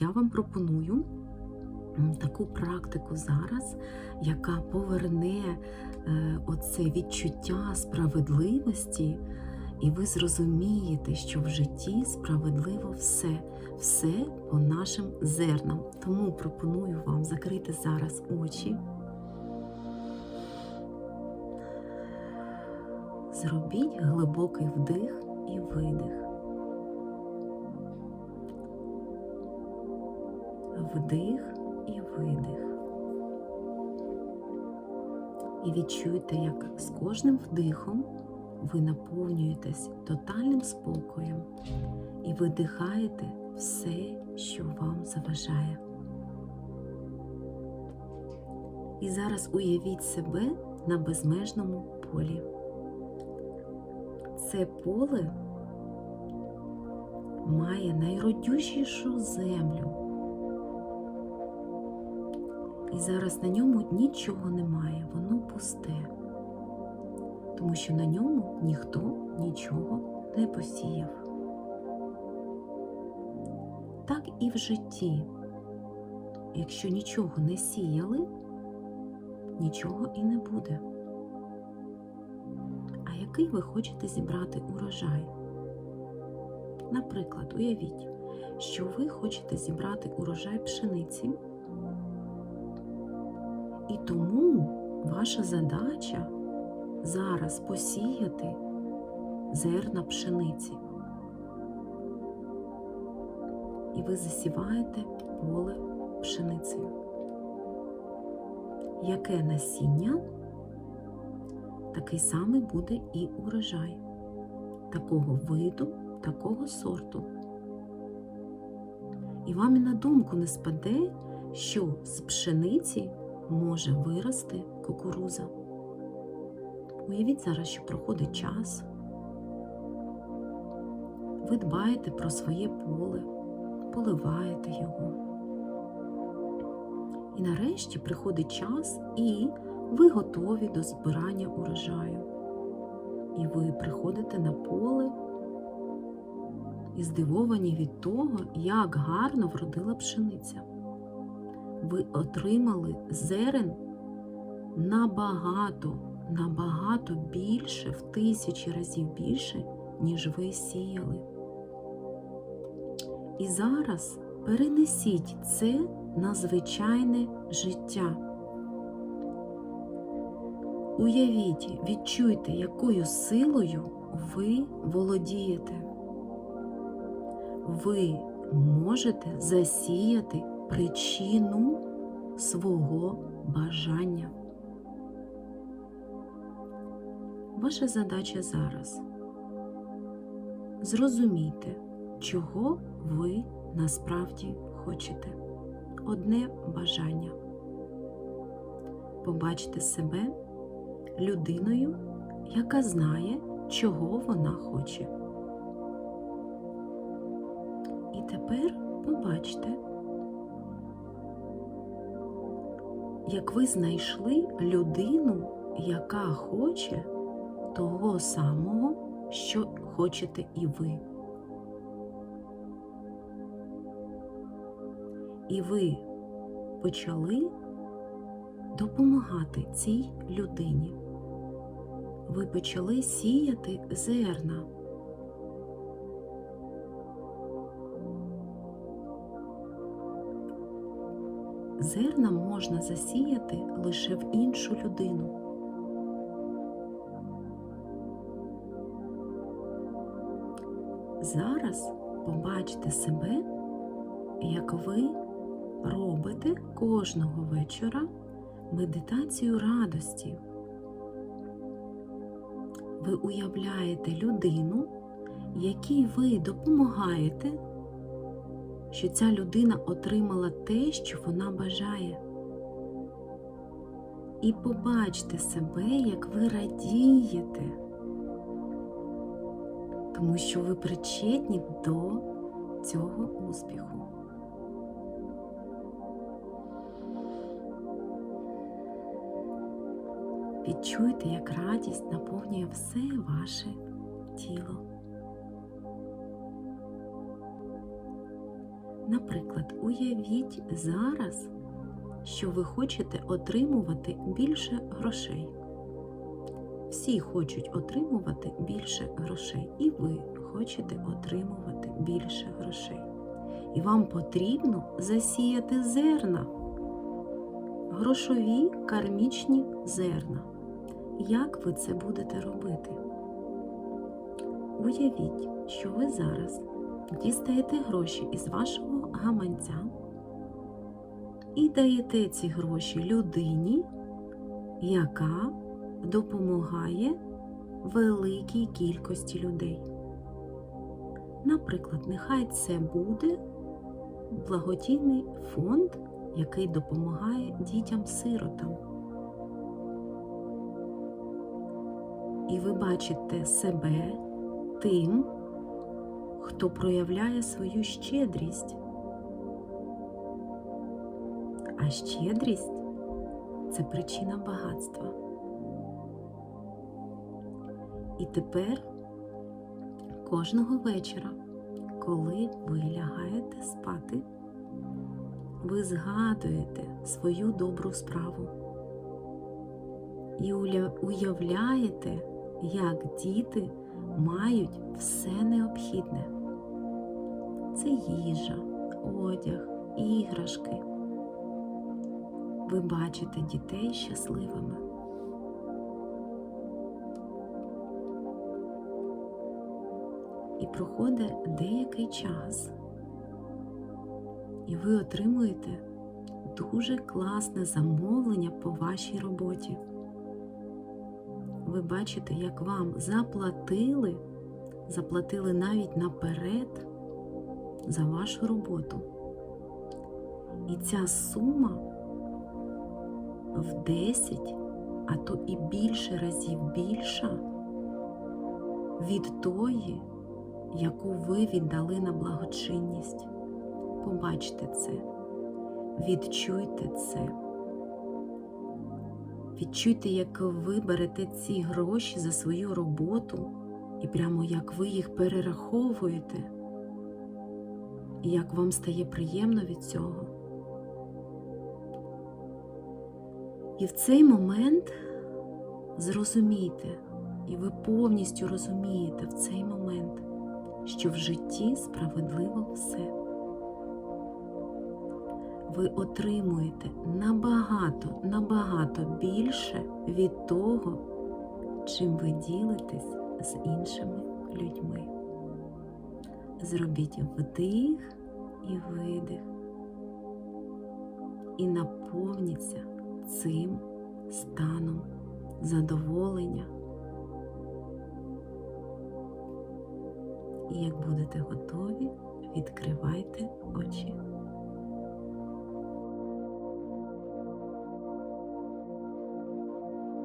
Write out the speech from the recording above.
Я вам пропоную таку практику зараз, яка поверне е, оце відчуття справедливості, і ви зрозумієте, що в житті справедливо все, все по нашим зернам. Тому пропоную вам закрити зараз очі. Зробіть глибокий вдих і видих. Вдих і видих. І відчуйте, як з кожним вдихом ви наповнюєтесь тотальним спокоєм і видихаєте все, що вам заважає. І зараз уявіть себе на безмежному полі. Це поле має найродючішу землю. І зараз на ньому нічого немає, воно пусте, тому що на ньому ніхто нічого не посіяв. Так і в житті. Якщо нічого не сіяли, нічого і не буде. А який ви хочете зібрати урожай? Наприклад, уявіть, що ви хочете зібрати урожай пшениці. І тому ваша задача зараз посіяти зерна пшениці. І ви засіваєте поле пшеницею. Яке насіння, такий самий буде і урожай, такого виду, такого сорту. І вам і на думку не спаде, що з пшениці може вирости кукуруза. Уявіть зараз, що проходить час. Ви дбаєте про своє поле, поливаєте його. І нарешті приходить час, і ви готові до збирання урожаю. І ви приходите на поле і здивовані від того, як гарно вродила пшениця ви отримали зерен набагато, набагато більше, в тисячі разів більше, ніж ви сіяли. І зараз перенесіть це на звичайне життя. Уявіть, відчуйте, якою силою ви володієте. Ви можете засіяти причину свого бажання. Ваша задача зараз зрозумійте, чого ви насправді хочете. Одне бажання побачте себе людиною, яка знає, чого вона хоче. І тепер побачте, як ви знайшли людину, яка хоче того самого, що хочете і ви. І ви почали допомагати цій людині. Ви почали сіяти зерна. Зерна можна засіяти лише в іншу людину. Зараз побачте себе, як ви робите кожного вечора медитацію радості. Ви уявляєте людину, якій ви допомагаєте що ця людина отримала те, що вона бажає. І побачте себе, як ви радієте, тому що ви причетні до цього успіху. Відчуйте, як радість наповнює все ваше тіло. Наприклад, уявіть зараз, що ви хочете отримувати більше грошей. Всі хочуть отримувати більше грошей, і ви хочете отримувати більше грошей. І вам потрібно засіяти зерна, грошові кармічні зерна. Як ви це будете робити? Уявіть, що ви зараз дістаєте гроші із вашого гаманця і даєте ці гроші людині, яка допомагає великій кількості людей. Наприклад, нехай це буде благодійний фонд, який допомагає дітям-сиротам. І ви бачите себе тим, хто проявляє свою щедрість. А щедрість це причина багатства. І тепер кожного вечора, коли ви лягаєте спати, ви згадуєте свою добру справу і уявляєте, як діти мають все необхідне. Це їжа, одяг, іграшки. Ви бачите дітей щасливими. І проходить деякий час, і ви отримуєте дуже класне замовлення по вашій роботі. Ви бачите, як вам заплатили, заплатили навіть наперед за вашу роботу. І ця сума в 10, а то і більше разів більша від тої, яку ви віддали на благочинність. Побачте це, відчуйте це. Відчуйте, як ви берете ці гроші за свою роботу і прямо як ви їх перераховуєте, і як вам стає приємно від цього. І в цей момент зрозумійте, і ви повністю розумієте в цей момент, що в житті справедливо все. Ви отримуєте набагато, набагато більше від того, чим ви ділитесь з іншими людьми. Зробіть вдих і видих і наповніться цим станом задоволення. І як будете готові, відкривайте очі.